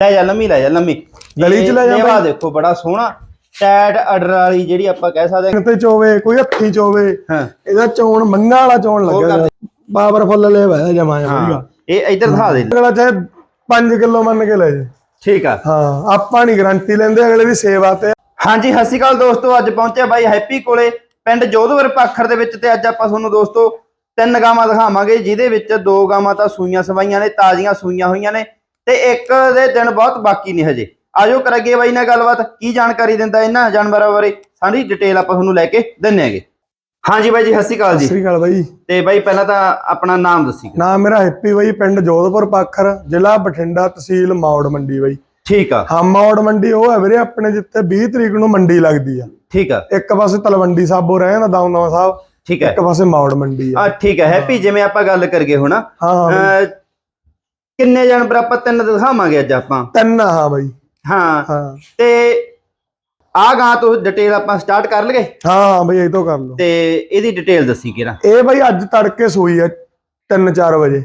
ਲੈ ਜਾ ਲੰਮੀ ਲੈ ਜਾ ਲੰਮੀ। ਗਲੀ 'ਚ ਲੈ ਜਾ ਲੇਵਾ ਬਾਈ। ਦੇਖੋ ਬੜਾ ਸੋਹਣਾ। ਟੈਟ ਅਡਰ ਵਾਲੀ ਜਿਹੜੀ ਆਪਾਂ ਕਹਿ ਸਕਦੇ ਹਾਂ ਤੇ ਚੋਵੇ ਕੋਈ ਹੱਥੀ ਚੋਵੇ। ਹਾਂ। ਇਹਦਾ ਚੋਣ ਮੰਗਾ ਵਾਲਾ ਚੋਣ ਉਹ ਲੱਗਿਆ ਪਾਵਰਫੁੱਲ ਲੈ ਵਾ ਜਮਾ ਹਾਂ। ਜਮਾ ਇਹ ਇੱਧਰ ਦਿਖਾ ਦੇ। ਅਗਲਾ ਚਾਹੇ 5 ਕਿਲੋ ਮੰਨ ਕੇ ਲੈ ਜੇ। ਠੀਕ ਆ। ਹਾਂ ਆਪਾਂ ਨਹੀਂ ਗਾਰੰਟੀ ਲੈਂਦੇ ਅਗਲੇ ਦੀ ਸੇਵਾ ਤੇ। ਹਾਂਜੀ ਸਤਿ ਸ਼੍ਰੀ ਅਕਾਲ ਦੋਸਤੋ ਅੱਜ ਪਹੁੰਚਿਆ ਬਾਈ ਹੈਪੀ ਕੋਲੇ ਪਿੰਡ ਜੋਧਵਰ ਪਾਖਰ ਦੇ ਵਿੱਚ ਤੇ ਅੱਜ ਆਪਾਂ ਤੁਹਾਨੂੰ ਦੋਸਤੋ ਤਿੰਨ ਗਾਵਾਂ ਦਿਖਾਵਾਂਗੇ ਜਿਹਦੇ ਵਿੱਚ ਦੋ ਗਾਵਾਂ ਤਾਂ ਸੂਈਆਂ ਸਵਾਈਆਂ ਨੇ ਤਾਜ਼ੀਆਂ ਸੂਈਆਂ ਹੋਈਆਂ ਨੇ। ਤੇ ਇੱਕ ਦੇ ਦਿਨ ਬਹੁਤ ਬਾਕੀ ਨੇ ਹਜੇ। ਆਜੋ ਕਰਾਂਗੇ ਬਾਈ ਨਾਲ ਗੱਲਬਾਤ। ਕੀ ਜਾਣਕਾਰੀ ਦਿੰਦਾ ਇਹਨਾਂ ਜਾਨਵਰਾਂ ਬਾਰੇ? ਸਾਰੀ ਡਿਟੇਲ ਆਪਾਂ ਤੁਹਾਨੂੰ ਲੈ ਕੇ ਦਿੰਨੇ ਆਂਗੇ ਹਾਂਜੀ ਬਾਈ ਜੀ ਸਤਿ ਸ਼੍ਰੀ ਅਕਾਲ ਸਤਿ ਜੀ ਸ੍ਰੀ ਅਕਾਲ ਬਾਈ। ਤੇ ਬਾਈ ਪਹਿਲਾਂ ਤਾਂ ਆਪਣਾ ਨਾਮ ਦੱਸੀ ਨਾਮ ਮੇਰਾ ਹੈਪੀ ਬਾਈ ਪਿੰਡ ਜੋਧਪੁਰ ਪਾਖਰ ਜ਼ਿਲ੍ਹਾ ਬਠਿੰਡਾ ਤਹਿਸੀਲ ਮੌੜ ਮੰਡੀ ਬਾਈ। ਠੀਕ ਆ। ਹਾਂ ਮੌੜ ਮੰਡੀ ਉਹ ਹੈ ਵੀਰੇ ਆਪਣੇ ਜਿੱਥੇ 20 ਤਰੀਕ ਨੂੰ ਮੰਡੀ ਲੱਗਦੀ ਆ। ਠੀਕ ਆ। ਇੱਕ ਪਾਸੇ ਤਲਵੰਡੀ ਸਾਬੋ ਰਹਿਣ ਦੌਂਦਾ ਸਾਹਿਬ ਠੀਕ ਹੈ ਇੱਕ ਪਾਸੇ ਮੌੜ ਮੰਡੀ ਆ। ਆ ਠੀਕ ਹੈ ਹੈਪੀ ਜਿਵੇਂ ਆਪਾਂ ਗੱਲ ਕਰਗੇ ਹੁਣ। ਹਾਂ ਹਾਂ ਬਾਈ। ਅਹ, ਕਿੰਨੇ ਜਾਨਵਰ ਆਪਾਂ ਤਿੰਨ ਦਿਖਾਵਾਂਗੇ ਅੱਜ ਆਪਾਂ? ਤਿੰਨ ਹਾਂ ਬਾਈ। ਹਾਂ। ਹਾਂ। ਤੇ ਆ ਗਾਂ ਤੋਂ ਡਿਟੇਲ ਆਪਾਂ ਸਟਾਰਟ ਕਰ ਲਈਏ? ਹਾਂ ਹਾਂ ਬਾਈ ਇਹ ਤੋਂ ਕਰ ਲਓ। ਤੇ ਇਹਦੀ ਡਿਟੇਲ ਦੱਸੀ ਕਿਰਾ ਇਹ ਬਾਈ ਅੱਜ ਤੜਕੇ ਸੂਈ ਆ 3-4 ਵਜੇ।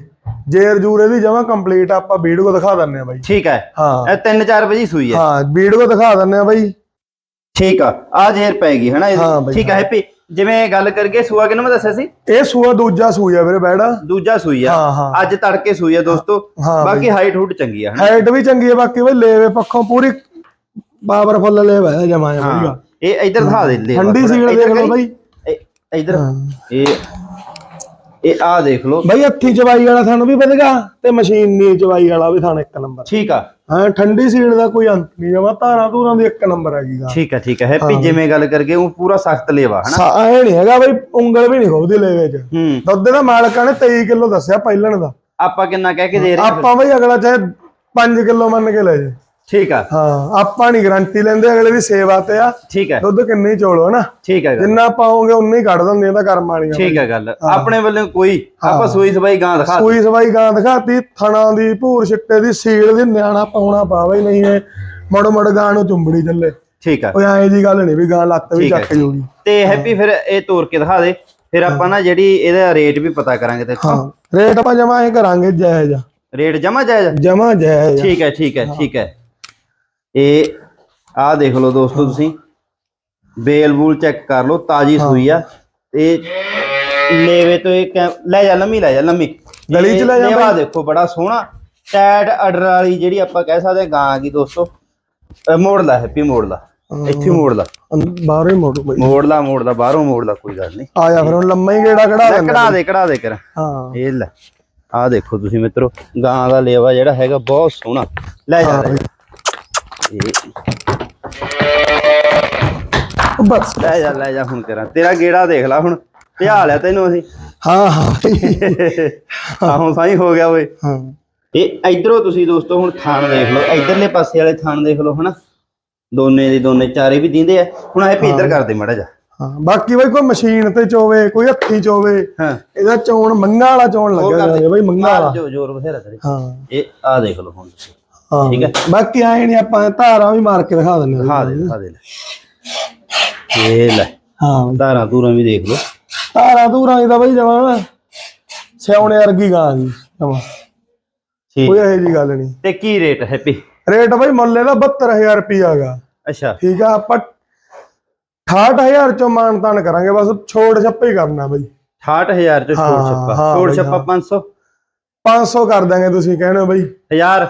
ਜੇਰ ਜੂਰ ਇਹਦੀ ਜਮਾ ਕੰਪਲੀਟ ਆਪਾਂ ਵੀਡੀਓ ਦਿਖਾ ਦਿੰਨੇ ਆ ਬਾਈ। ਠੀਕ ਹੈ। ਹਾਂ। ਇਹ 3-4 ਵਜੇ ਸੂਈ ਹੈ। ਹਾਂ ਵੀਡੀਓ ਦਿਖਾ ਦਿੰਨੇ ਆ ਬਾਈ। ਠੀਕ ਆ। ਆ ਜ਼ਹਿਰ ਪੈ ਗਈ ਹਨਾ ਠੀਕ ਹੈ ਹੈਪੀ ਜਿਵੇਂ ਗੱਲ ਕਰਗੇ ਸੂਆ ਕਿਨੂੰ ਮੈਂ ਦੱਸਿਆ ਸੀ? ਇਹ ਸੂਆ ਦੂਜਾ ਸੂਈ ਆ ਵੀਰੇ ਬੈੜਾ ਦੂਜਾ ਸੂਈ ਆ। ਹਾਂ ਹਾਂ। ਅੱਜ ਤੜਕੇ ਸੂਈ ਆ ਦੋਸਤੋ। ਹਾਂ ਬਾਕੀ ਹਾਈਟ ਹੂਟ ਚੰਗੀ ਆ ਹਨਾ? ਹਾਈਟ ਵੀ ਚੰਗੀ ਹੈ ਬਾਕੀ ਬਈ ਲੇਵੇ ਪੱਖੋਂ ਪੂਰੀ ਪਾਵਰਫੁੱਲ ਲੇਵਾ ਹੈ ਜਮਾ ਹਾਂ। ਇਹ ਇੱਧਰ ਦਿਖਾ ਦੇ ਲੈ ਠੰਡੀ ਸੀਲ ਦੇਖ ਲਓ ਬਾਈ। ਇੱਧਰ। ਹਾਂ। ਇਹ ਇਹ ਆ ਦੇਖ ਲਓ। ਬਾਈ ਹੱਥੀ ਚਵਾਈ ਵਾਲਾ ਸਾਨੂੰ ਵੀ ਵਧਗਾ ਤੇ ਮਸ਼ੀਨੀ ਚਵਾਈ ਵਾਲਾ ਵੀ ਸਾਨੂੰ ਇੱਕ ਨੰਬਰ। ਠੀਕ ਆ। ਹਾਂ ਠੰਡੀ ਸੀਲ ਦਾ ਕੋਈ ਅੰਤ ਨਹੀਂ ਜਮਾ ਧਾਰਾਂ ਧੂਰਾਂ ਦੀ ਇੱਕ ਨੰਬਰ ਹੈਗੀ ਗਾ ਠੀਕ ਆ ਠੀਕ ਆ। ਹੈਪੀ ਜਿਵੇਂ ਗੱਲ ਕਰਗੇ ਉਹ ਪੂਰਾ ਸਖਤ ਲੇਵਾ ਹਨਾ? ਇਹ ਨਹੀਂ ਹੈਗਾ ਬਈ ਉਂਗਲ ਵੀ ਨਹੀਂ ਖੋਦੀ ਲੇਵੇ ਚ। ਹੂੰ। ਦੁੱਧ ਦਾ ਮਾਲਕਾਂ ਨੇ 23 ਕਿਲੋ ਦੱਸਿਆ ਪਹਿਲਣ ਦਾ। ਆਪਾਂ ਕਿੰਨਾ ਕਹਿ ਕੇ ਦੇ ਰਹੇ ਆਪਾਂ ਬਈ ਅਗਲਾ ਚਾਹੇ 5 ਕਿਲੋ ਮੰਨ ਕੇ ਲੈ ਜੇ। ਠੀਕ ਆ। ਹਾਂ ਆਪਾਂ ਨਹੀਂ ਗਾਰੰਟੀ ਲੈਂਦੇ ਅਗਲੇ ਦੀ ਸੇਵਾ ਤੇ ਆ। ਠੀਕ ਹੈ ਦੁੱਧ ਕਿੰਨੇ ਚੋਲੋ ਨਾ। ਠੀਕ ਹੈ ਜਿੰਨਾ ਪਾਓਗੇ ਉਨਾ ਹੀ ਕੱਢ ਦਿੰਦੇ ਆ ਤਾਂ ਕਰਮ ਵਾਲੀਆਂ ਠੀਕ ਹੈ ਗੱਲ। ਆਪਣੇ ਵੱਲੋਂ ਕੋਈ ਆਪਾਂ ਸੂਈ ਸਬਾਈ ਗਾਂ ਦਿਖਾ ਸੂਈ ਸਵਾਈ ਗਾਂ ਦਿਖਾਤੀ ਥਣਾ ਦੀ ਭੂਰ ਛਿੱਟੇ ਦੀ ਸੀਲ ਦੀ ਨਿਆਣਾ ਪਾਉਣਾ ਪਾਵੇ ਨਹੀਂ ਇਹ। ਮੜ ਮੜ ਗਾਂ ਨੂੰ ਚੁੰਬੜੀ ਚੱਲੇ। ਠੀਕ ਆ। ਉਹ ਐਂ ਜੀ ਗੱਲ ਨਹੀਂ ਵੀ ਗਾਂ ਲੱਤ ਵੀ। ਚੱਕ ਜੂਗੀ। ਤੇ ਹੈਪੀ ਫਿਰ ਇਹ ਤੋਰ ਕੇ ਦਿਖਾ ਦੇ। ਫਿਰ ਆਪਾਂ ਨਾ ਜਿਹੜੀ ਇਹਦਾ ਰੇਟ ਵੀ ਪਤਾ ਕਰਾਂਗੇ ਤੇ ਹਾਂ। ਰੇਟ ਆਪਾਂ ਜਮਾ ਇਹ ਕਰਾਂਗੇ ਜਾਇਜ਼ ਰੇਟ ਜਮਾ ਜਾਇਜ਼ ਜਮਾ ਜਾਇਜ਼ ਠੀਕ ਹੈ ਠੀਕ ਹੈ। ਠੀਕ ਹੈ। ਇਹ ਆਹ ਦੇਖ ਲਓ ਦੋਸਤੋ ਤੁਸੀਂ। ਬੇਲ ਬੂਲ ਚੈੱਕ ਕਰ ਲਓ ਤਾਜੀ ਸੂਈ ਆ। ਤੇ ਲੇਵੇ ਤੋਂ ਇਹ ਲੈ ਜਾ ਲੰਮੀ ਲੈ ਜਾ ਲੰਮੀ। ਗਲੀ 'ਚ ਲੈ ਜਾ ਲੇਵਾ ਦੇਖੋ ਬੜਾ ਸੋਹਣਾ। ਟੈਟ ਅਡਰ ਵਾਲੀ ਜਿਹੜੀ ਆਪਾਂ ਕਹਿ ਸਕਦੇ ਗਾਂ ਕੀ ਦੋਸਤੋ ਅਹ ਮੋੜ ਲਾ ਹੈਪੀ ਮੋੜ ਲਾ ਇੱਥੇ ਮੋੜ ਲਾ ਬਾਹਰੋਂ ਹੀ ਮੋੜੂ ਬਈ। ਮੋੜ ਲਾ ਮੋੜ ਲਾ ਬਾਹਰੋਂ ਮੋੜ ਲਾ ਕੋਈ ਗੱਲ ਨਹੀਂ। ਆ ਜਾ ਫਿਰ ਹੁਣ ਲੰਮਾ ਹੀ ਗੇੜਾ ਕਢਾ ਦਿੰਦਾ ਕਢਾ ਦੇ ਕਢਾ ਦੇ ਕਰ। ਹਾਂ। ਇਹ ਲੈ ਆਹ ਦੇਖੋ ਤੁਸੀਂ ਮਿੱਤਰੋ ਗਾਂ ਦਾ ਲੇਵਾ ਜਿਹੜਾ ਹੈਗਾ ਬਹੁਤ ਸੋਹਣਾ। ਲੈ ਜਾ। ਬਸ ਲੈ ਜਾ ਲੈ ਜਾ ਹੁਣ ਕਰਾਂ ਤੇਰਾ ਗੇੜਾ ਦੇਖ ਲੈ ਹੁਣ। ਭਜਾ ਲਿਆ ਤੈਨੂੰ ਅਸੀਂ। ਹਾਂ ਹਾਂ। ਬਈ। ਆ ਹੁਣ ਸਾਈ ਹੋ ਗਿਆ ਓਏ। ਹਾਂ। ਇਹ ਇਧਰੋਂ ਤੁਸੀਂ ਦੋਸਤੋ ਹੁਣ ਥਾਣ ਦੇਖ ਲਓ। ਇਧਰਲੇ ਪਾਸੇ ਵਾਲੇ ਥਾਣ ਦੇਖ ਲਓ ਹਨਾ? ਦੋਨੇ ਦੇ ਦੋਨੇ ਚਾਰੇ ਵੀ ਦਿੰਦੇ ਆ। ਹੁਣ ਇਹ ਇੱਧਰ ਕਰਦੇ ਮੜਾ ਜਾ ਹਾਂ। ਬਾਕੀ ਬਈ ਕੋਈ ਮਸ਼ੀਨ ਤੇ ਚੋਵੇ ਕੋਈ ਹੱਥੀ ਚੋਵੇ ਹਾਂ। ਇਹਦਾ ਚੋਣ ਮੰਗਾ ਵਾਲਾ ਚੋਣ ਲੱਗਿਆ ਬਈ ਮੰਗਾ ਵਾਲਾ। ਜੋ ਜ਼ੋਰ ਬਥੇਰਾ ਕਰੇ। ਹਾਂ। ਇਹ ਆ ਦੇਖ ਲਓ ਹੁਣ ਤੁਸੀਂ। ਹਾਂ ਠੀਕ ਹੈ। ਬਾਕੀ ਆਏ ਨਹੀਂ ਆਪਾਂ ਧਾਰਾਂ ਵੀ ਮਾਰ ਕੇ ਦਿਖਾ ਦਿੰਦੇ ਦਿਖਾ ਦੇ ਦਿਖਾ ਦੇ ਲੈ। ਇਹ ਲੈ ਹਾਂ। ਧਾਰਾਂ ਧੂਰਾਂ ਵੀ ਦੇਖ ਲਓ। ਧਾਰਾਂ ਧੂਰਾਂ ਇਹਦਾ ਬਈ ਜਮਾ ਸਿਆਉਣੇ ਵਰਗੀ ਗਾਂ ਦੀ ਜਮਾ। ਠੀਕ। ਕੋਈ ਇਹੋ ਜੀ ਗੱਲ ਨਹੀਂ। ਤੇ ਕੀ ਰੇਟ ਹੈਪੀ ਰੇਟ ਬਈ ਮੁੱਲੇ ਦਾ 72000 ਰੁਪਿਆ ਹੈਗਾ ਅੱਛਾ। ਠੀਕ ਆ ਆਪਾਂ 68000 ਚੋਂ ਮਾਨਤਾਨ ਕਰਾਂਗੇ ਬਸ ਛੋੜ ਛੱਪੇ ਹੀ ਕਰਨਾ ਬਈ। 68000 ਚ ਛੋੜ ਹਾਂ, ਛੱਪਾ। ਹਾਂ ਛੋੜ ਛੱਪਾ 500 500 ਕਰ ਦਾਂਗੇ ਤੁਸੀਂ ਕਹਿੰਦੇ ਹੋ ਬਈ। 1000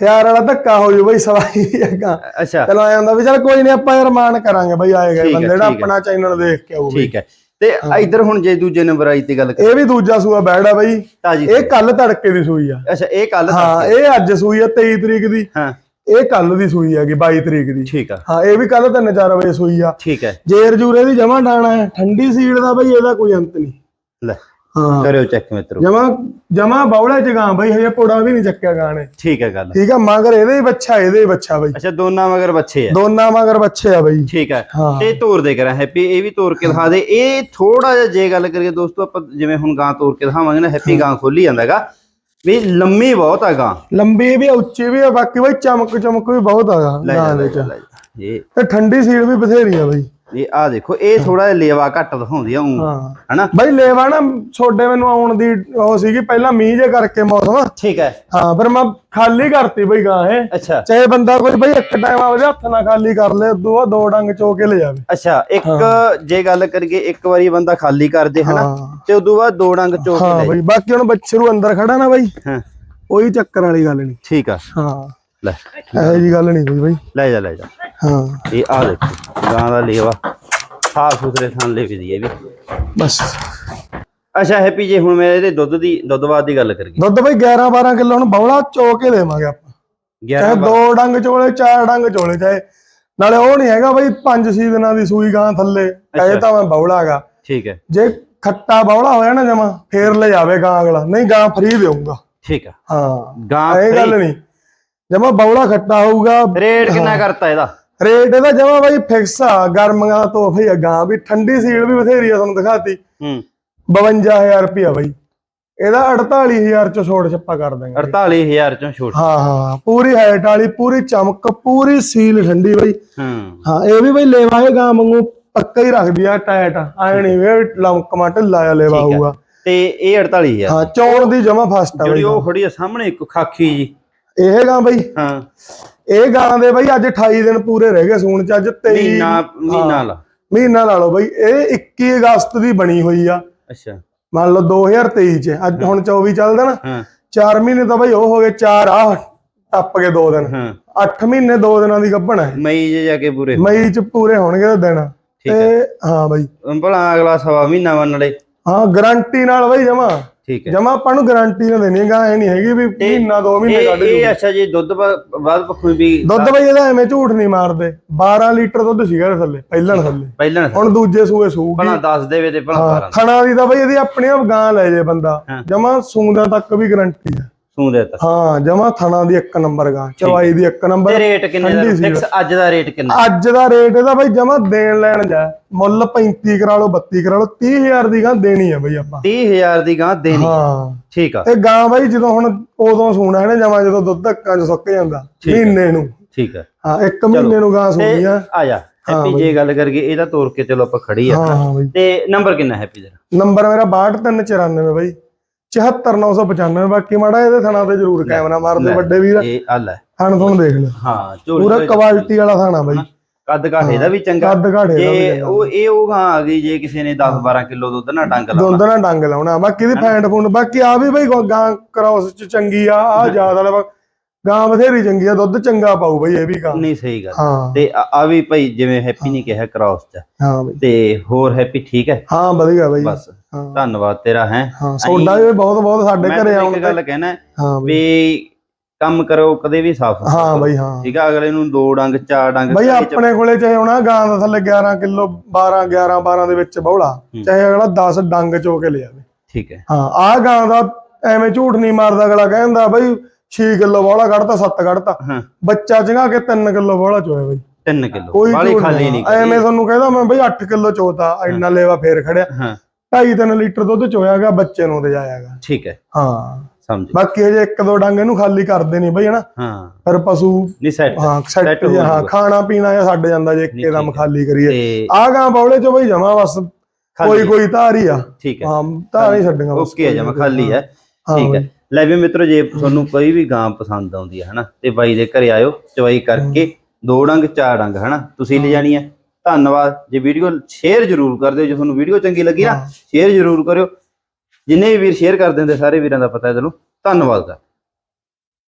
ਹਜ਼ਾਰ ਵਾਲਾ ਧੱਕਾ ਹੋ ਜੂ ਬਈ ਸਵਾਈ ਹੈਗਾ। ਅੱਛਾ। ਚਲੋ ਆ ਜਾਂਦਾ ਵੀ ਚਲ ਕੋਈ ਨਹੀਂ ਆਪਾਂ ਯਾਰ ਮਾਨ ਕਰਾਂਗੇ ਬਈ ਆਏ ਗਏ ਠੀਕ ਹੈ, ਬੰਦੇ ਜਿਹੜਾ। ਆਪਣਾ ਚੈਨਲ ਦੇਖ ਕੇ ਆਊ ਬਈ। ਠੀਕ ਹੈ। ਤੇ ਇਧਰ ਹੁਣ ਜੇ ਦੂਜੇ ਨੰਬਰ ਆਈ ਤੇ ਗੱਲ ਕਰ ਇਹ ਵੀ ਦੂਜਾ ਸੂਆ ਬੈੜ ਬਈ। ਇਹ ਕੱਲ ਤੜਕੇ ਦੀ ਸੂਈ ਆ। ਅੱਛਾ ਇਹ ਕੱਲ ਹਾਂ ਇਹ ਅੱਜ ਸੂਈ ਆ 23 ਤਰੀਕ ਦੀ। ਹਾਂ। ਇਹ ਕੱਲ ਦੀ ਸੂਈ ਹੈਗੀ 22 ਤਰੀਕ ਦੀ। ਠੀਕ ਆ। ਹਾਂ ਇਹ ਵੀ ਕੱਲ 3-4 ਵਜੇ ਸੂਈ ਆ। ਠੀਕ ਹੈ। ਜੇਰ ਜੂਰੇ ਦੀ ਜਮਾ ਡਾਣਾ ਠੰਡੀ ਸੀੜ ਦਾ ਬਈ ਇਹਦਾ ਕੋਈ ਅੰਤ ਨਹੀਂ। ਲੈ। ਹਾਂ। ਕਰਿਓ ਚੈੱਕ ਮਿੱਤਰੋ। ਜਮਾ ਜਮਾ ਬੌਲੇ ਚ ਗਾਂ ਬਈ ਹਜੇ ਪੋੜਾ ਵੀ ਨਹੀਂ ਚੱਕਿਆ ਗਾਂ ਨੇ। ਠੀਕ ਹੈ ਗੱਲ। ਠੀਕ ਆ ਮਗਰ ਇਹਦੇ ਹੀ ਬੱਚਾ ਇਹਦੇ ਹੀ ਬੱਚਾ ਬਈ। ਅੱਛਾ ਦੋਨਾਂ ਮਗਰ ਬੱਚੇ ਆ। ਦੋਨਾਂ ਮਗਰ ਬੱਚੇ ਆ ਬਈ। ਠੀਕ ਹੈ ਹਾਂ। ਤੇ ਤੋਰ ਦੇ ਕਰਾਂ ਹੈਪੀ ਇਹ ਵੀ ਤੋਰ ਕੇ ਦਿਖਾ ਦੇ। ਇਹ ਥੋੜਾ ਜਿਹਾ ਜੇ ਗੱਲ ਕਰੀਏ ਦੋਸਤੋ ਆਪਾਂ ਜਿਵੇਂ ਹੁਣ ਗਾਂ ਤੋਰ ਕੇ ਦਿਖਾਵਾਂਗੇ ਨਾ ਹੈਪੀ ਗਾਂ ਖੋਲੀ ਜਾਂਦਾਗਾ ਵੀ ਲੰਮੀ ਬਹੁਤ ਆ ਗਾਂ। ਲੰਬੀ ਵੀ ਆ, ਉੱਚੀ ਵੀ ਆ ਬਾਕੀ ਬਈ ਚਮਕ ਚਮਕ ਵੀ ਬਹੁਤ ਆ ਗਾਂ ਲੈ ਜਾ ਗਾਂ ਲੈ ਦੇ ਜਾ, ਚ ਲੈ ਜਾ। ਇਹ ਤੇ ਠੰਡੀ ਸੀੜ ਵੀ ਬਥੇਰੀ ਆ ਬਈ। ਇਹ ਆ ਦੇਖੋ ਇਹ ਥੋੜਾ ਜਿਹਾ ਲੇਵਾ ਘੱਟ ਦਿਖਾਉਂਦੀ ਆ ਉਹ ਹਾਂ। ਹਨਾ? ਬਾਈ ਲੈਵਾ ਨਾ ਛੋਡੇ ਮੈਨੂੰ ਆਉਣ ਦੀ ਉਹ ਸੀਗੀ ਪਹਿਲਾਂ ਮੀਂਹ ਜੇ ਕਰਕੇ ਮੌਸਮ। ਠੀਕ ਹੈ। ਹਾਂ ਫਿਰ ਮੈਂ ਖਾਲੀ ਕਰਤੀ ਬਈ ਗਾਂ ਇਹ। ਅੱਛਾ। ਚਾਹੇ ਬੰਦਾ ਕੋਈ ਬਈ ਇੱਕ ਟਾਈਮ ਆਪਦੇ ਹੱਥ ਨਾਲ ਖਾਲੀ ਕਰ ਲੇ ਬਾਅਦ ਦੋ ਡੰਗ ਚੋ ਕੇ ਲੈ ਜਾਵੇ। ਅੱਛਾ ਇੱਕ ਜੇ ਗੱਲ ਕਰੀਏ ਇੱਕ ਵਾਰੀ ਬੰਦਾ ਖਾਲੀ ਕਰ ਦੇ ਹਨਾ? ਹਾਂ। ਤੇ ਉਦੋਂ ਬਾਅਦ ਦੋ ਡੰਗ ਚੋਕ ਹਾਂ ਲੈ ਬਈ ਬਾਕੀ ਹੁਣ ਬੱਚਰੂ ਅੰਦਰ ਖੜਾ ਨਾ ਬਈ। ਹਾਂ। ਕੋਈ ਚੱਕਰ ਵਾਲੀ ਗੱਲ ਨਹੀਂ ਠੀਕ ਆ। ਹਾਂ। ਲੈ। ਇਹੋ ਜੀ ਗੱਲ ਨਹੀਂ ਕੋਈ ਬਈ। ਲੈ ਜਾ ਲੈ ਜਾ। ਹਾਂ। ਇਹ ਆ ਦੇਖੋ ਗਾਂ ਦਾ ਲੇਵਾ। ਸਾਫ਼ ਸੁਥਰੇ ਥਾਂ ਲੈ ਵੀ ਹੈ ਵੀ। ਬਸ। ਅੱਛਾ ਹੈਪੀ ਜੇ ਹੁਣ ਮੈਂ ਇਹਦੇ ਦੁੱਧ ਦੀ ਦੁੱਧਵਾਦ ਦੀ ਗੱਲ ਕਰੀਏ। ਦੁੱਧ ਬਈ 11 12 ਕਿਲੋ ਹੁਣ ਬੌਲਾ ਚੋ ਕੇ ਦੇਵਾਂਗੇ ਆਪਾਂ। 11 ਚਾਹੇ ਦੋ ਡੰਗ ਚੋਲੇ ਚਾਰ ਡੰਗ ਚੋਲੇ ਚਾਹੇ ਨਾਲੇ ਉਹ ਨਹੀਂ ਹੈਗਾ ਬਈ 5-6 ਦਿਨਾਂ ਦੀ ਸੂਈ ਗਾਂ ਥੱਲੇ। ਕਹੇ ਤਾਂ ਮੈਂ ਬੌਲਾ ਹੈਗਾ। ਠੀਕ ਹੈ। ਜੇ ਖੱਟਾ ਬੌਲਾ ਹੋਇਆ ਨਾ ਜਮਾ ਫੇਰ ਲੈ ਜਾਵੇ ਗਾਂ ਅਗਲਾ। ਨਹੀਂ ਗਾਂ ਫਰੀ ਦੇਊਂਗਾ। ਠੀਕ ਆ ਹਾਂ। ਗਾਂ ਇਹ ਗੱਲ ਨਹੀਂ। ਜਮਾ ਬੌਲਾ ਖੱਟਾ ਹੋਊਗਾ। ਰੇਟ ਕਿੰਨਾ ਕਰਤਾ ਇਹਦਾ? ਰੇਟ ਇਹਦਾ ਜਮਾ ਬਾਈ ਫਿਕਸ ਆ ਗਰਮੀਆਂ ਤੋਂ ਭਈ ਗਾਂ ਵੀ ਠੰਡੀ ਸੀਲ ਵੀ ਬਥੇਰੀ ਆ ਤੁਹਾਨੂੰ ਦਿਖਾਤੀ। ਹੂੰ। 52000 ਰੁਪਿਆ ਬਾਈ। ਇਹਦਾ 48000 ਚ ਛੋੜ ਛੱਪਾ ਕਰ ਦਾਂਗੇ 48000 ਚੋਂ ਛੋਟ। ਹਾਂ ਹਾਂ ਪੂਰੀ ਹਾਈਟ ਵਾਲੀ ਪੂਰੀ ਚਮਕ ਪੂਰੀ ਸੀਲ ਠੰਡੀ ਬਾਈ। ਹੂੰ। ਹਾਂ ਇਹ ਵੀ ਬਈ ਲੇਵਾ ਇਹ ਗਾਂ ਵਾਂਗੂ ਪੱਕਾ ਹੀ ਰੱਖਦੀ ਆ ਟਾਇਟ। ਆਏ ਨਹੀਂ ਵੇ ਲੰਕਮਾ ਢਿੱਲਾ ਲੇਵਾ। ਹੋਊਗਾ। ਤੇ ਇਹ 48000 ਹਾਂ ਚੌਣ ਦੀ ਜਮਾ ਫਸਟ ਆ ਜਿਹੜੀ ਉਹ ਖੜੀ ਆ ਸਾਹਮਣੇ ਇੱਕ ਖਾਖੀ ਜੀ। ਇਹ ਗਾਂ ਬਈ। ਹਾਂ। ਇਹ ਗਾਂ ਦੇ ਬਈ ਅੱਜ 28 ਦਿਨ ਪੂਰੇ ਰਹਿ ਗਏ ਸੂਣ ਚ ਅੱਜ 23 ਮਹੀਨਾ ਮਹੀਨਾ ਲਾ। ਮਹੀਨਾ ਲਾ ਲਓ ਬਈ। ਇਹ 21 ਅਗਸਤ ਦੀ ਬਣੀ ਹੋਈ ਆ। ਅੱਛਾ। ਮੰਨ ਲਓ 2023 ਚ। ਅੱਜ ਹੁਣ 24 ਚੱਲਦਾ ਨਾ ਹਾਂ। 4 ਮਹੀਨੇ ਤਾਂ ਬਈ ਉਹ ਹੋ ਗਏ 4 ਆ ਟੱਪ ਗਏ 2 ਦਿਨ। ਹਾਂ। 8 ਮਹੀਨੇ 2 ਦਿਨਾਂ ਦੀ ਗੱਭਣ ਹੈ ਮਈ ਜੇ ਜਾ ਕੇ ਪੂਰੇ ਮਈ ਚ ਪੂਰੇ ਹੋਣਗੇ ਉਹ ਦਿਨ। ਤੇ ਹਾਂ ਬਈ। ਭਲਾ ਅਗਲਾ ਸਵਾ ਮਹੀਨਾ ਮੰਨ ਲੈ। ਹਾਂ ਗਾਰੰਟੀ ਨਾਲ ਬਈ ਜਮਾ। ਠੀਕ ਹੈ। ਜਮਾ ਆਪਾਂ ਨੂੰ ਗਾਰੰਟੀ ਨਾ ਦੇਣੀ ਗਾ ਇਹ ਨਹੀਂ ਹੈਗੀ ਵੀ ਮਹੀਨਾ 2 ਮਹੀਨੇ ਇਹ ਕੱਢ ਇਹ ਜੂ ਅੱਛਾ ਜੀ ਦੁੱਧ ਬਾਅਦ ਪੱਖੋਂ ਵੀ ਦੁੱਧ ਬਈ ਇਹਦਾ ਐਵੇਂ ਝੂਠ ਨਹੀਂ ਮਾਰਦੇ। 12 ਲੀਟਰ ਦੁੱਧ ਸੀਗਾ ਇਹਦੇ ਥੱਲੇ ਪਹਿਲਣ ਥੱਲੇ। ਪਹਿਲਾਂ ਹੁਣ ਦੂਜੇ ਸੂਏ ਸੂਗੀ ਭਲਾ ਦੱਸ ਦੇਵੇ ਤੇ ਭਲਾ ਹਾਂ 12 ਥਣਾ ਦੀ ਤਾਂ ਬਈ ਇਹਦੀ ਆਪਣੀ ਆਪ ਗਾਂ ਲੈ ਜੇ ਬੰਦਾ। ਜਮਾ ਸੂੰਦਾ ਤੱਕ ਵੀ ਗਾਰੰਟੀ ਹੈ। ਸੂਦੇ ਤਾਂ ਹਾਂ ਜਮਾ ਥਣਾ ਦੀ ਇੱਕ ਨੰਬਰ ਗਾਂ ਚਵਾਈ ਦੀ ਇੱਕ ਤੇ ਨੰਬਰ ਰੇਟ ਕਿੰਨੇ ਦਾ? ਸੀ ਫਿਕਸ ਅੱਜ ਦਾ ਰੇਟ ਕਿੰਨਾ? ਅੱਜ ਦਾ ਰੇਟ ਇਹਦਾ ਬਈ ਜਮਾ ਦੇਣ ਲੈਣ ਜਾ। ਮੁੱਲ 35 ਕਰਾ ਲਓ 32 ਕਰਾ ਲਓ 30000 ਦੀ ਗਾਂ ਦੇਣੀ ਹੈ ਬਈ ਆਪਾਂ। 30000 ਦੀ ਗਾਂ ਦੇਣੀ। ਹਾਂ। ਠੀਕ ਆ। ਤੇ ਗਾਂ ਬਈ ਜਦੋਂ ਹੁਣ ਉਦੋਂ ਸੂਣਾ ਹੈ ਨਾ ਜਮਾ ਜਦੋਂ ਦੁੱਧ ਅੱਕਾਂ ਚ ਸੁੱਕ ਜਾਂਦਾ ਮਹੀਨੇ ਨੂੰ। ਠੀਕ ਆ। ਹਾਂ ਇੱਕ ਮਹੀਨੇ ਨੂੰ ਗਾਂ ਸੂਣੀ ਆ। ਆ ਜਾ ਹੈਪੀ ਜੇ ਗੱਲ ਕਰੀਏ ਇਹਦਾ ਤੋਰ ਕੇ ਚਲੋ ਆਪਾਂ ਖੜੀ ਆ। ਤੇ ਨੰਬਰ ਕਿੰਨਾ ਹੈਪੀ ਦਾ ਨੰਬਰ ਮੇਰਾ 62394 ਬਈ। 74995 ਬਾਕੀ ਮਾੜਾ ਇਹਦੇ ਥਣਾ ਤੇ ਜ਼ਰੂਰ ਕੈਮਰਾ ਮਾਰ ਵੱਡੇ ਵੀਰ। ਇਹ ਆ ਲੈ। ਥਣ ਤੁਹਾਨੂੰ ਦੇਖ ਲਿਓ ਹਾਂ ਪੂਰਾ ਕੁਆਲਿਟੀ ਵਾਲਾ ਥਾਣਾ ਬਈ। ਕੱਦ ਘਾਟੇ ਦਾ ਵੀ ਚੰਗਾ। ਕੱਦ ਘਾੜੇ ਦਾ ਵੀ ਉਹ ਇਹ ਉਹ ਗਾਂ ਆ ਗਈ ਜੇ ਕਿਸੇ ਨੇ 10 12 ਕਿਲੋ ਦੁੱਧ ਨਾ ਡੰਗ ਲਾਉਣਾ। ਦੁੰਦ ਨਾਲ ਡੰਗ ਲਾਉਣਾ। ਬਾਕੀ ਦੀ ਫੈਂਟ ਫੂੰਡ ਬਾਕੀ ਆ ਵੀ ਬਈ ਗਾਂ ਕ੍ਰਾਸ ਚ ਚੰਗੀ ਆ ਆ ਜ਼ਿਆਦਾ ਵਾਲਾ ਗਾਂ ਬਥੇਰੀ ਚੰਗੀ ਆ ਦੁੱਧ ਚੰਗਾ ਪਾਊ ਬਈ ਇਹ ਵੀ ਗਾਂ। ਨਹੀਂ ਸਹੀ ਗੱਲ। ਹਾਂ। ਤੇ ਆ ਆ ਵੀ ਭਾਈ ਜਿਵੇਂ ਹੈਪੀ ਨੇ ਕਿਹਾ ਕ੍ਰਾਸ ਚ। ਹਾਂ ਬਈ। ਤੇ ਹੋਰ ਹੈਪੀ ਠੀਕ ਹੈ? ਹਾਂ ਵਧੀਆ ਬਈ। ਬਸ ਹਾਂ। ਧੰਨਵਾਦ ਤੇਰਾ ਹੈ। ਹਾਂ ਸੋਡਾ ਵੀ ਬਹੁਤ ਬਹੁਤ ਸਾਡੇ ਮੈਂ ਘਰੇ ਤੈਨੂੰ ਆਉਣ ਇੱਕ ਗੱਲ ਕਹਿਣਾ ਹੈ ਹਾਂ ਬਈ। ਵੀ ਕੰਮ ਕਰੋ ਕਦੇ ਵੀ ਸਾਫ਼ ਸੁਥਰਾ ਹਾਂ ਕਰੋ। ਬਈ ਹਾਂ। ਠੀਕ ਆ ਅਗਲੇ ਨੂੰ ਦੋ ਡੰਗ ਚਾਰ ਡੰਗ ਬਈ ਚ- ਆਪਣੇ ਕੋਲੇ ਚਾਹੇ ਹੋਣਾ ਗਾਂ ਦਾ ਥੱਲੇ 11 ਕਿਲੋ 12 11 12 ਦੇ ਵਿੱਚ ਬੌਲਾ ਚਾਹੇ ਅਗਲਾ 10 ਡੰਗ ਚੋ ਕੇ ਲਿਆਵੇ। ਠੀਕ ਹੈ। ਹਾਂ ਆ ਗਾਂ ਦਾ ਐਵੇਂ ਝੂਠ ਨਹੀਂ ਮਾਰਦਾ ਅਗਲਾ ਕਹਿੰਦਾ ਬਈ 6 ਕਿਲੋ ਬੌਲਾ ਕੱਢਤਾ 7 ਕੱਢਤਾ। ਬੱਚਾ ਚੰਗਾ ਕੇ 3 ਕਿਲੋ ਬੌਲਾ ਚੋਇਆ ਬਈ। 3 ਕਿਲੋ। ਝੂਠ ਖਾਲੀ ਨਹੀਂ ਐਵੇਂ ਤੁਹਾਨੂੰ ਕਹਿੰਦਾ ਮੈਂ ਬਈ 8 ਕਿਲੋ ਚੋਤਾ ਇੰਨਾ ਲੇਵਾ ਫੇਰ ਖੜਿਆ। ਹਾਂ। 2.5 3 ਲੀਟਰ ਦੁੱਧ ਚੋਇਆਗਾ ਬੱਚੇ ਨੂੰ ਰਜਾਇਆਗਾ ਠੀਕ ਹੈ। ਹਾਂ। ਸਮਝ ਬਾਕੀ ਅਜੇ ਇੱਕ ਦੋ ਡੰਗ ਇਹਨੂੰ ਖਾਲੀ ਕਰਦੇ ਨਹੀਂ ਬਈ ਹਨਾ? ਹਾਂ। ਫਿਰ ਪਸ਼ੂ ਨਹੀਂ ਸੈਟ ਹਾਂ ਸੈੱਟ ਹੋ। ਖਾਣਾ ਪੀਣਾ ਜਾਂ ਛੱਡ ਜਾਂਦਾ ਜੇ ਇੱਕੇ ਦਮ ਖਾਲੀ ਕਰੀਏ। ਆ ਗਾਂ ਬੌਲੇ ਚ ਬਈ ਜਮਾ ਬਸ ਕੋਈ ਕੋਈ ਧਾਰ ਆ। ਠੀਕ ਹੈ। ਹਾਂ ਧਾਰ ਬਸ। ਓਕੇ ਹੈ ਜਮਾ ਖਾਲੀ ਹਾਂ। ਠੀਕ ਹੈ। ਲੈ ਵੀ ਮਿੱਤਰੋ ਜੇ ਤੁਹਾਨੂੰ ਕੋਈ ਵੀ ਗਾਂ ਪਸੰਦ ਆਉਂਦੀ ਹੈ ਹਨਾ ਤੇ ਬਾਈ ਦੇ ਘਰੇ ਆਇਓ ਚਵਾਈ ਕਰਕੇ ਦੋ ਡੰਗ ਚਾਰ ਡੰਗ ਹਨਾ ਤੁਸੀਂ ਲੈ ਜਾਣੀ ਹੈ। ਧੰਨਵਾਦ। ਜੇ ਵੀਡੀਓ ਸ਼ੇਅਰ ਜ਼ਰੂਰ ਕਰ ਦਿਓ ਜੇ ਤੁਹਾਨੂੰ ਵੀਡੀਓ ਚੰਗੀ ਲੱਗੀ ਨਾ ਸ਼ੇਅਰ ਜ਼ਰੂਰ ਕਰਿਓ। ਜਿੰਨੇ ਵੀ ਵੀਰ ਸ਼ੇਅਰ ਕਰ ਦਿੰਦੇ ਸਾਰੇ ਵੀਰਾਂ ਦਾ ਪਤਾ ਹੈ ਤੈਨੂੰ ਧੰਨਵਾਦ